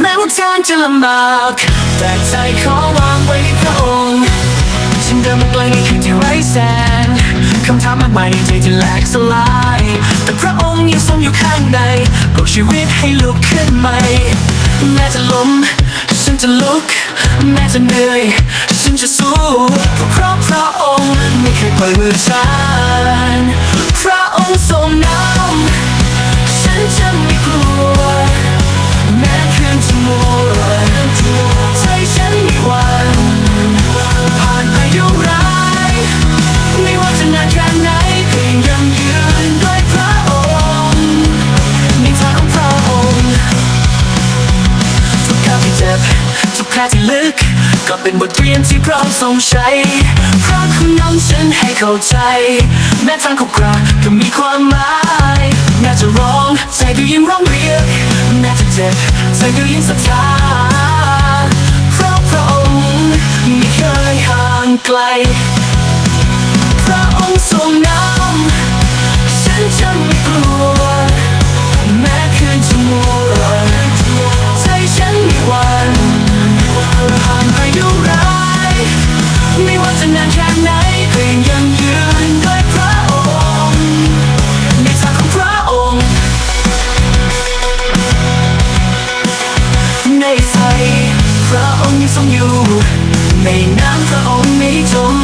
แม้ว่าทางจะลำบากแต่ใจขอวางไว้ที่พระองค์ฉันเดินมาไกลในคืนที่ไร้แสงคำถามมากมายในใจที่แหลกสลาย แต่พระองค์ยังทรงอยู่ข้างในปลุกชีวิตให้ลุกขึ้นใหม่แม้จะล้มฉันจะลุก แม้จะเหนื่อยฉันจะสู้เพราะพระองค์ไม่เคยปล่อยมือฉัน ก็เป็นบทเรียนที่พร้องค์ทรงใช้พระคุณนำฉันให้เข้าใจ แม้ทางขรุขระก็มีความหมายแม้จะร้องใจก็ยังร้องเรียกแม้จะเจ็บใจก็ยังศรัทธาเพราะพระองค์ไม่เคยห่างไกล ยังทรงอยู่ในน้ำพระองค์ไม่จม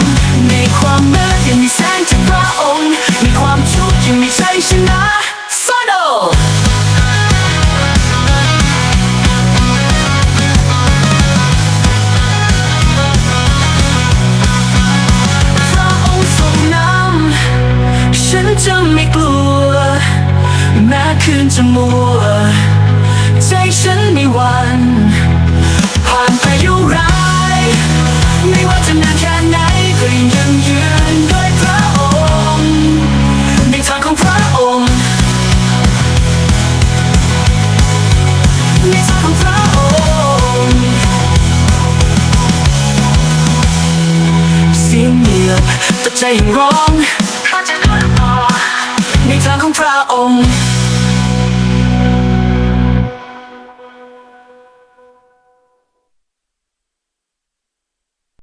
ในความมืดยังมีแสงจากพระองค์ในความทุกยังมีชัยชนะฟาโดพระองค์ทรงนำฉันจะไม่กลัว แม้คืนจะมัว ใจฉันไมีวัน ยงเงียบแต่ใจยังร้องเพราะจะเดินต่อในทางของพระองค์